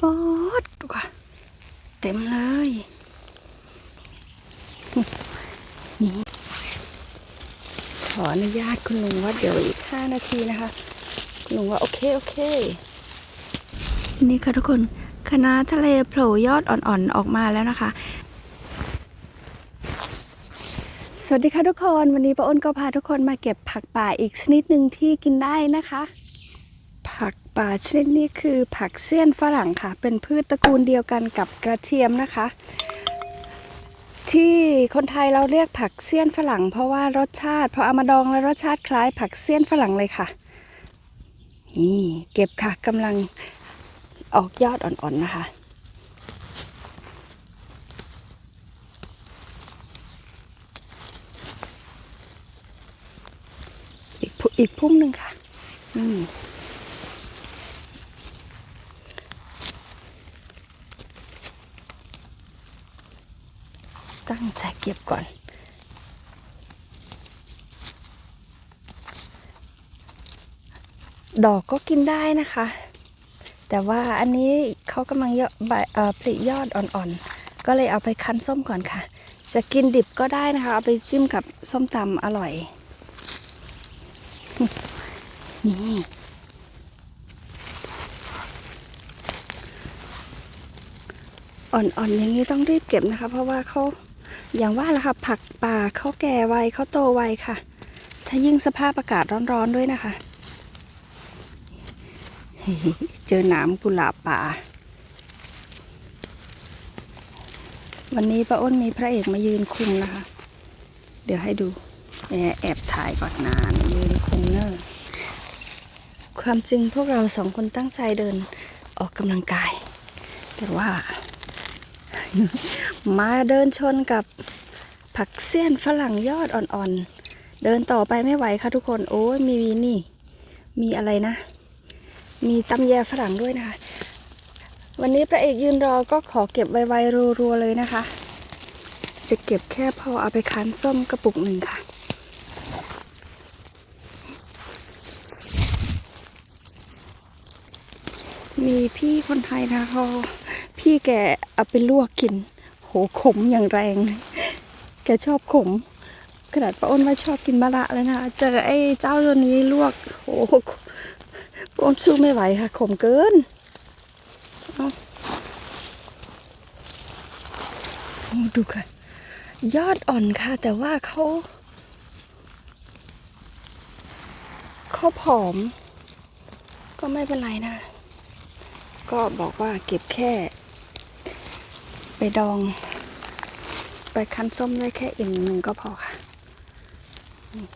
ปอดดูค่ะเต็มเลยนี่ขออนุญาตคุณลุงว่าเดี๋ยวอีก5นาทีนะคะ คุณลุงว่าโอเค โอเค นี่ค่ะทุกคนคณะทะเลโผล่ยอดอ่อนๆ ออกมาแล้วนะคะ สวัสดีค่ะทุกคน วันนี้ป้าอ้นก็พาทุกคนมาเก็บผักป่าอีกชนิดหนึ่งที่กินได้นะคะ ป่าชนิดนี้คือผักเสี้ยนฝรั่งค่ะ เป็นพืชตระกูลเดียวกันกับกระเทียมนะคะ ที่คนไทยเราเรียกผักเสี้ยนฝรั่ง เพราะว่ารสชาติพอเอามาดองแล้วรสชาติคล้ายผักเสี้ยนฝรั่งเลยค่ะ นี่เก็บค่ะกำลังออกยอดอ่อนๆนะคะอีกพุ่มหนึ่งค่ะ อืม ตั้งใจเก็บก่อน ดอกก็กินได้นะคะ แต่ว่าอันนี้เขากำลังยอใบเอ่อผลิยอดอ่อนๆ ก็เลยเอาไปคั้นส้มก่อนค่ะ จะกินดิบก็ได้นะคะ เอาไปจิ้มกับส้มตำอร่อย นี่อ่อนๆอย่างนี้ต้องรีบเก็บนะคะ เพราะว่าเขา อย่างว่าละค่ะผักป่าเขาแก่ไวเขาโตไวค่ะ ถ้ายิ่งสภาพอากาศร้อนๆด้วยนะคะ เจอหนามกุหลาบป่า วันนี้ป้าอ้นมีพระเอกมายืนคุมนะคะ เดี๋ยวให้ดูแอบแอบถ่ายก่อนนานยืนคุมเนอร์ความจริงพวกเราสองคนตั้งใจเดินออกกำลังกาย แต่ว่า มาเดินชนกับผักเสี้ยนฝรั่งยอดอ่อนๆ เดินต่อไปไม่ไหวค่ะทุกคน โอ้ยมีวีนี่ มีอะไรนะ มีตำแยฝรั่งด้วยนะคะ วันนี้พระเอกยืนรอก็ขอเก็บไวๆรัวๆเลยนะคะ จะเก็บแค่พอเอาไปคั้นส้มกระปุกหนึ่งค่ะมีพี่คนไทยนะเขาพี่แกเอาไปลวกกิน ขมอย่างแรง แกชอบขม ขนาดป้าอ้นว่าชอบกินมะระแล้วนะ เจอไอ้เจ้าตัวนี้ลวกโหป้าอ้นสู้ไม่ไหวค่ะ ขมเกินดูค่ะ ยอดอ่อนค่ะ แต่ว่าเขาเขาผอม ก็ไม่เป็นไรนะ ก็บอกว่าเก็บแค่ ดอง ไปคั้นส้มได้แค่อิ่มหนึ่งก็พอค่ะ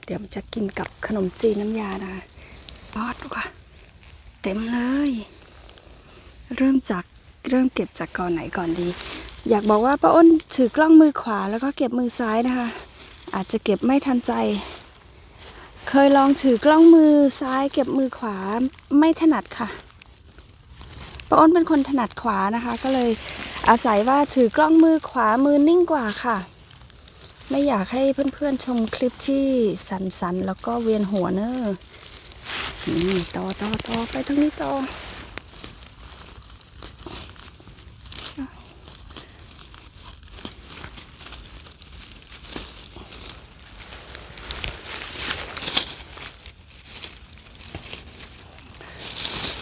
เดี๋ยวจะกินกับขนมจีนน้ำยานะคะปอดดูค่ะ เต็มเลย เริ่มจากเริ่มเก็บจากก่อนไหนก่อนดี อยากบอกว่าป้าอ้นถือกล้องมือขวาแล้วก็เก็บมือซ้ายนะคะ อาจจะเก็บไม่ทันใจ เคยลองถือกล้องมือซ้าย เก็บมือขวาไม่ถนัดค่ะป้าอ้นเป็นคนถนัดขวานะคะ ก็เลย อาศัยว่าถือกล้องมือขวามือนิ่งกว่าค่ะ ไม่อยากให้เพื่อนๆชมคลิปที่สันๆ แล้วก็เวียนหัวเนอะนี่ต่อต่อต่อไปทางนี้ต่อ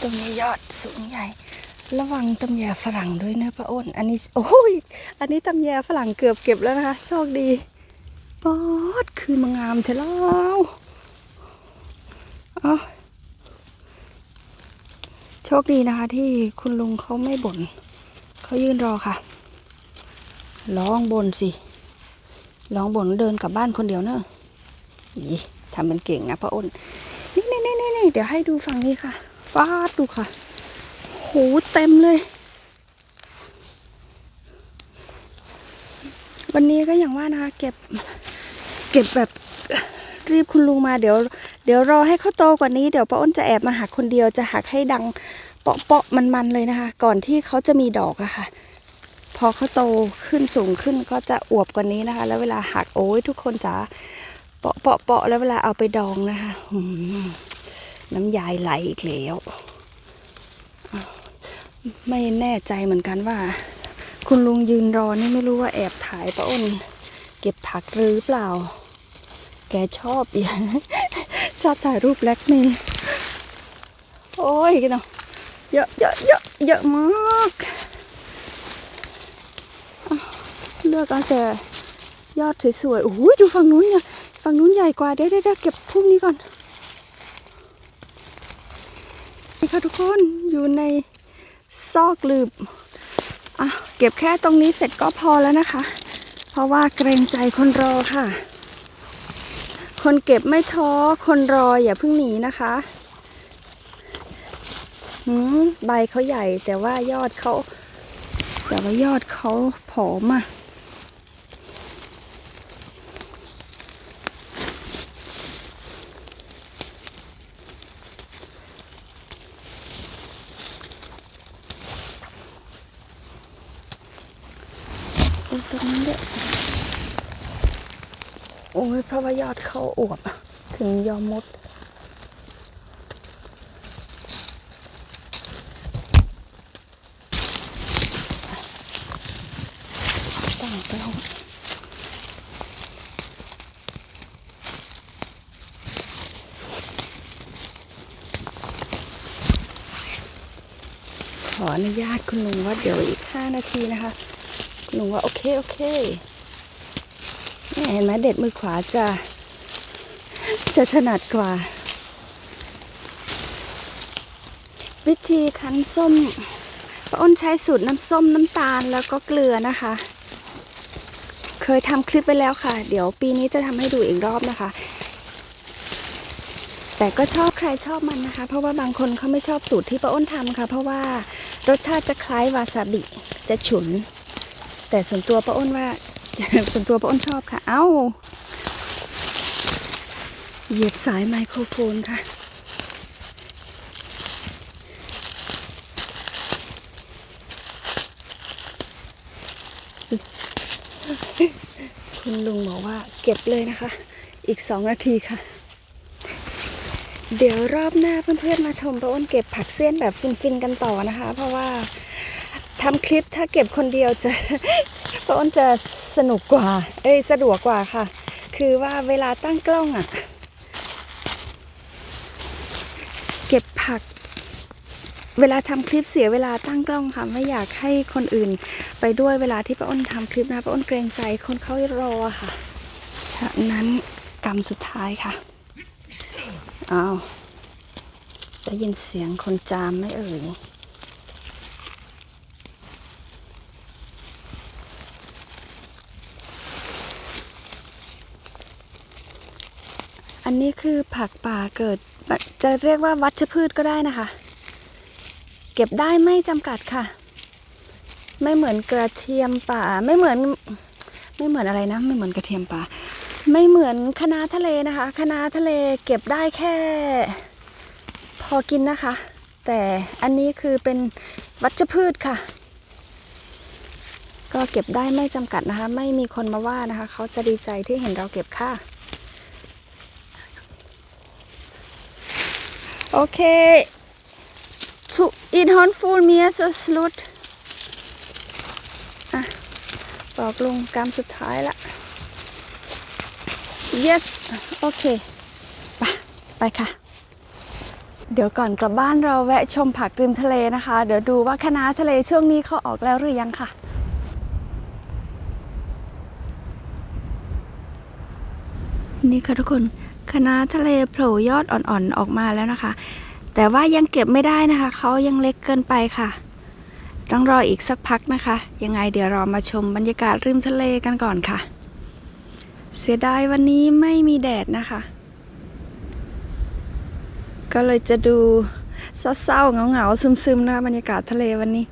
ตรงนี้ยอดสูงใหญ่ ระวังตำแยฝรั่งด้วยนะป้าอ้น อันนี้โอ้ย อันนี้ตำแยฝรั่งเกือบเก็บแล้วนะคะ โชคดีปอดคือมางามเทแล้วเอโชคดีนะคะ ที่คุณลุงเขาไม่บ่นเขายืนรอค่ะ ร้องบ่นสิ ร้องบ่นเดินกลับบ้านคนเดียวเนอะอีทำเป็นเก่งนะป้าอ้น นี่นี่นี่นี่เดี๋ยวให้ดูฝั่งนี้ค่ะฟาดดูค่ะ โหเต็มเลย วันนี้ก็อย่างว่านะคะเก็บ เก็บแบบรีบคุณลุงมาเดี๋ยว เดี๋ยวรอให้เขาโตกว่านี้เดี๋ยวป้าอ้นจะแอบมาหักคนเดียวจะหักให้ดังเปาะเปาะมันๆเลยนะคะ ก่อนที่เขาจะมีดอกอะค่ะ พอเขาโตขึ้นสูงขึ้นก็จะอวบกว่านี้นะคะ แล้วเวลาหักโอ้ยทุกคนจ๋าเปาะเปาะเปาะแล้วเวลาเอาไปดองนะคะน้ำยายไหลอีกแล้ว ไม่แน่ใจเหมือนกันว่า คุณลุงยืนรอนี่ไม่รู้ว่าแอบถ่ายป้าอ้นเก็บผักหรือเปล่า แกชอบอีกชอบถ่ายรูปแล็กเมย์โอ้ยกันเนาะเยอะเยอะเยอะเยอะมากเลือกเอาแต่ยอดสวยๆโอ้ยดูฝั่งนู้นเนี่ยฝั่งนู้นใหญ่กว่าเดี๋ยวเดี๋ยวเด้เก็บพุ่มนี้ก่อนนี่ค่ะทุกคนอยู่ใน ซอกลืบอะเก็บแค่ตรงนี้เสร็จก็พอแล้วนะคะ เพราะว่าเกรงใจคนรอค่ะ คนเก็บไม่ท้อคนรออย่าเพิ่งหนีนะคะหืมใบเขาใหญ่แต่ว่ายอดเขา แต่ว่ายอดเขาผอมอะโอ้ยตรงนั้ด้วยโอ้ยเพราะว่ายอดเขาอวบถึงยอมมดต่างไปห้องขออนุญาตคุณลุงว่าเดี๋ยวอีก 5 นาทีนะคะ คุณลุงว่าโอเคโอเคเนี่ยเห็นไหมเด็ดมือขวาจะ จะถนัดกว่า วิธีคั้นส้มป้าอ้นใช้สูตรน้ำส้มน้ำตาลแล้วก็เกลือนะคะ เคยทำคลิปไปแล้วค่ะ เดี๋ยวปีนี้จะทำให้ดูอีกรอบนะคะ แต่ก็ชอบใครชอบมันนะคะ เพราะว่าบางคนเขาไม่ชอบสูตรที่ป้าอ้นทำค่ะ เพราะว่ารสชาติจะคล้ายวาซาบิจะฉุน แต่ส่วนตัวป้าอ้นว่า ส่วนตัวป้าอ้นชอบค่ะ เอ้า เหยียบสายไมโครโฟนค่ะ คุณลุงบอกว่าเก็บเลยนะคะ อีกสองนาทีค่ะ เดี๋ยวรอบหน้าเพื่อนๆมาชมป้าอ้นเก็บผักเสี้ยนแบบฟินๆกันต่อนะคะ เพราะว่า ทำคลิปถ้าเก็บคนเดียวจะป้าอ้นจะสนุกกว่า เอ้ยสะดวกกว่าค่ะ คือว่าเวลาตั้งกล้องอะเก็บผัก เวลาทำคลิปเสียเวลาตั้งกล้องค่ะ ไม่อยากให้คนอื่น ไปด้วยเวลาที่ป้าอ้นทำคลิปนะป้าอ้นเกรงใจคนเขารอค่ะ ฉะนั้นกรรมสุดท้ายค่ะอ้าวได้ยินเสียงคนจามไหม่เอ่ย อันนี้คือผักป่าเกิด จะเรียกว่าวัชพืชก็ได้นะคะ เก็บได้ไม่จำกัดค่ะ ไม่เหมือนกระเทียมป่า ไม่เหมือน ไม่เหมือนอะไรนะ ไม่เหมือนกระเทียมป่า ไม่เหมือนคะน้าทะเลนะคะคะน้าทะเลเก็บได้แค่ พอกินนะคะ แต่อันนี้คือเป็นวัชพืชค่ะ ก็เก็บได้ไม่จำกัดนะคะ ไม่มีคนมาว่านะคะ เขาจะดีใจที่เห็นเราเก็บค่ะ โอเค to in handful mer så slut อะบอกลงกรรมสุดท้ายละ yes โอเคไปไปค่ะ เดี๋ยวก่อนกลับบ้านเราแวะชมผักริมทะเลนะคะ เดี๋ยวดูว่าคณะทะเลช่วงนี้เขาออกแล้วหรือยังค่ะ นี่ค่ะทุกคน คณะน้าทะเลโผล่ยอดอ่อนๆออกมาแล้วนะคะ แต่ว่ายังเก็บไม่ได้นะคะเขายังเล็กเกินไปค่ะ ต้องรออีกสักพักนะคะ ยังไงเดี๋ยวเรามาชมบรรยากาศริมทะเลกันก่อนค่ะ เสียดายวันนี้ไม่มีแดดนะคะ ก็เลยจะดูเศร้าๆเหงาๆซึมๆนะคะบรรยากาศทะเลวันนี้